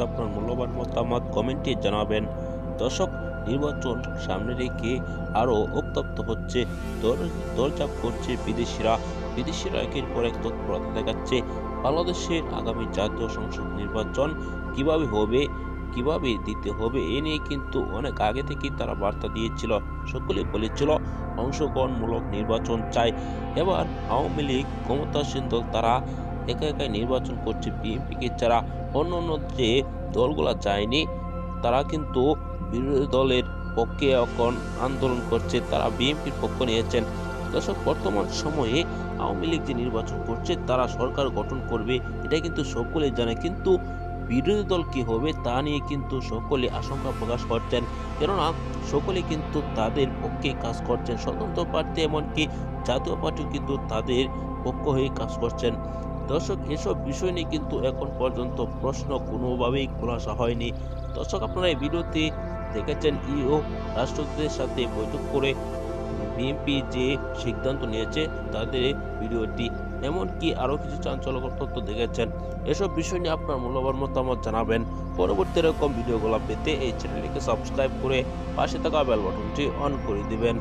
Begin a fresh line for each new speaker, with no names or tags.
আপনার মূল্যবান মতামত কমেন্টে জানাবেন। দর্শক, নির্বাচন সামনে রেখে আরও উত্তপ্ত হচ্ছে। দর- দরজাপ করছে বিদেশিরা। বিদেশিরা একের পর এক তৎপরতা দেখাচ্ছে। বাংলাদেশের আগামী জাতীয় সংসদ নির্বাচন কীভাবে হবে, কীভাবে দিতে হবে, এ নিয়ে কিন্তু অনেক আগে থেকেই তারা বার্তা দিয়েছিল সকলে বলেছিল, অংশগ্রহণমূলক নির্বাচন চাই। এবার আওয়ামী লীগ ক্ষমতাসীন দল তারা একা একাই নির্বাচন করছে বিএনপিকে। ছাড়া অন্য অন্য যে দলগুলা যায়নি, তারা কিন্তু বিরোধী দলের পক্ষে এখন আন্দোলন করছে, তারা বিএনপির পক্ষ নিয়েছেন। দর্শক, বর্তমান সময়ে আওয়ামী লীগ যে নির্বাচন করছে, তারা সরকার গঠন করবে, এটা কিন্তু সকলে জানে। কিন্তু বিরোধী দল কী হবে, তা নিয়ে কিন্তু সকলে আশঙ্কা প্রকাশ করছেন। কেননা, সকলে কিন্তু তাদের পক্ষে কাজ করছেন। স্বতন্ত্র প্রার্থী এমনকি জাতীয় পার্টিও কিন্তু তাদের পক্ষ হয়ে কাজ করছেন। দর্শক, এসব বিষয় নিয়ে কিন্তু এখন পর্যন্ত প্রশ্ন কোনোভাবেই খোলাসা হয়নি। দর্শক, আপনারা এই ভিডিওতে দেখেছেন ইও রাষ্ট্রদূতের সাথে বৈঠক করে বিএনপি যে সিদ্ধান্ত নিয়েছে, তাদের ভিডিওটি, এমনকি আরও কিছু চাঞ্চল্যকর তথ্য দেখেছেন। এসব বিষয় নিয়ে আপনার মূল্যবান মতামত জানাবেন। পরবর্তী এরকম ভিডিওগুলো পেতে এই চ্যানেলটিকে সাবস্ক্রাইব করে পাশে থাকা বেল বাটনটি অন করে দিবেন।